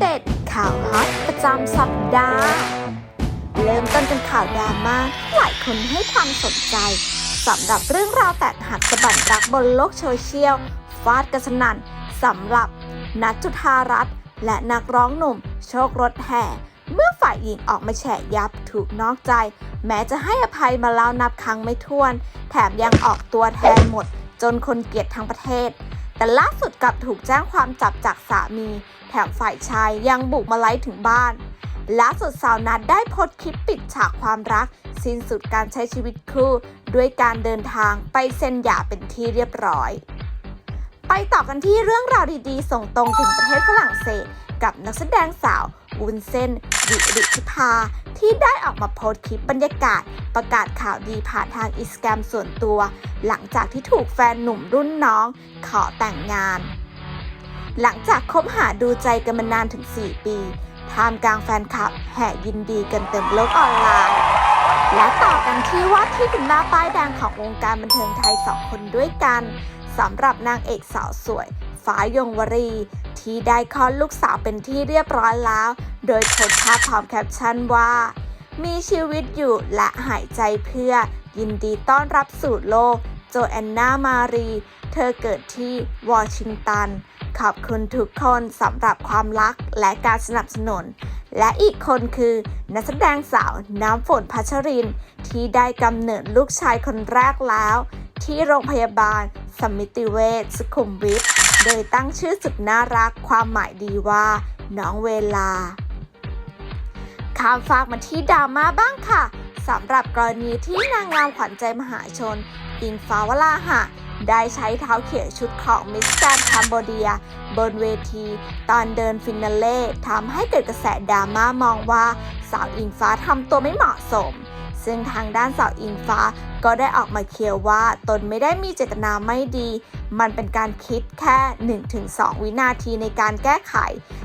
เด็ดข่าวฮอตประจำสัปดาห์ เริ่มต้นเป็นข่าวดราม่าหลายคนให้ความสนใจสำหรับเรื่องราวแตกหักสะบัดรักบนโลกโซเชียลฟาดกันสนันสำหรับนัทจุธารัตน์และนักร้องหนุ่ม โชครถแห่ เมื่อฝ่ายหญิงออกมาแฉยับถูกนอกใจ แม้จะให้อภัยมาแล้วนับครั้งไม่ถ้วน แถมยังออกตัวแทนหมด จนคนเกลียดทั้งประเทศ แต่ล่าสุดกลับถูกแจ้งความจับจากสามี แถมฝ่ายชายยังบุกมาไล่ถึงบ้านล่าสุดสาวนัดได้โพสต์คลิปปิดฉากความรัก สิ้นสุดการใช้ชีวิตคู่ ด้วยการเดินทางไปเซ็นหย่าเป็นที่เรียบร้อย ไปต่อกันที่เรื่องราวดีๆ ส่งตรงถึงประเทศฝรั่งเศส กับนักแสดงสาววุ้นเส้นวิริธิภา ที่ได้ออกมาโพสต์คลิปบรรยากาศ ประกาศข่าวดีผ่านทางอิสแกรมส่วนตัว หลังจากที่ถูกแฟนหนุ่มรุ่นน้อง ขอแต่งงาน หลังจากคบหาดูใจกันมานานถึง 4 ปีท่ามกลางแฟนคลับแห่ยินดีกันเต็มโลกออนไลน์ และต่อกันที่ว่าที่คุณแม่ป้ายแดงของวงการบันเทิงไทยสองคนด้วยกันสำหรับนางเอกสาวสวย ฟ้ายงวรี ที่ได้คลอดลูกสาวเป็นที่เรียบร้อยแล้ว โดยโพสภาพพร้อมแคปชั่นว่า มีชีวิตอยู่และหายใจเพื่อ ยินดีต้อนรับสู่โลก โจแอนนามารี เธอเกิดที่วอชิงตัน ขอบคุณทุกคนสำหรับความรักและการสนับสนุน และอีกคนคือ นักแสดงสาวน้ำฝนพัชริน ที่ได้กำเนิดลูกชายคนแรกแล้ว ที่โรงพยาบาล สมิติเวชสุขุมวิทโดยตั้งชื่อสุดน่ารักความหมายดีว่า น้องเวลาข้ามฟากมาที่ดราม่าบ้างค่ะสำหรับกรณีที่นางงามขวัญใจมหาชน อิงฟ้าวราหะได้ใช้เท้าเขี่ยชุดของมิสแกรนด์คัมโบเดีย บนเวที ตอนเดินฟินาเล่ทำให้เกิดกระแสดราม่ามองว่า สาวอิงฟ้าทำตัวไม่เหมาะสม ซึ่งทางด้านสาวอิงฟ้าก็ได้ออกมาเคลียร์ว่าตนไม่ได้มีเจตนาไม่ดี มันเป็นการคิดแค่ 1-2 วินาทีในการแก้ไข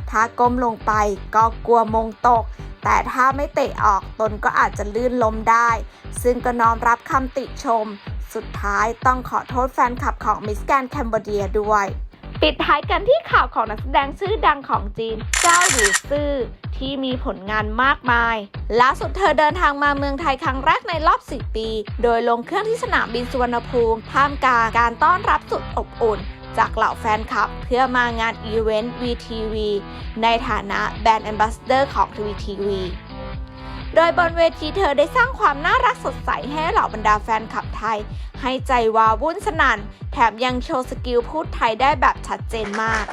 ถ้าก้มลงไปก็กลัวมงตก แต่ถ้าไม่เตะออกตนก็อาจจะลื่นล้มได้ ซึ่งก็น้อมรับคำติชม สุดท้ายต้องขอโทษแฟนคลับของมิสแกนแคนเบเดียด้วย ปิดท้ายกันที่ข่าวของนักแสดงชื่อดังของจีน เจ้าหลิวซื่อที่มีผลงานมากมาย ล่าสุดเธอเดินทางมาเมืองไทยครั้งแรกในรอบ10ปี โดยลงเครื่องที่สนามบินสุวรรณภูมิท่ามกลางการต้อนรับสุดอบอุ่น จากเหล่าแฟนคลับ เพื่อมางานอีเวนต์ VTV ในฐานะแบรนด์แอมบาสเดอร์ของ VTV โดยบนเวทีเธอได้สร้างความน่ารักสดใสให้เหล่าบรรดาแฟนคลับไทย ให้ใจวาวุ่นสนัน่น แถมยังโชว์สกิลพูดไทยได้แบบชัดเจนมาก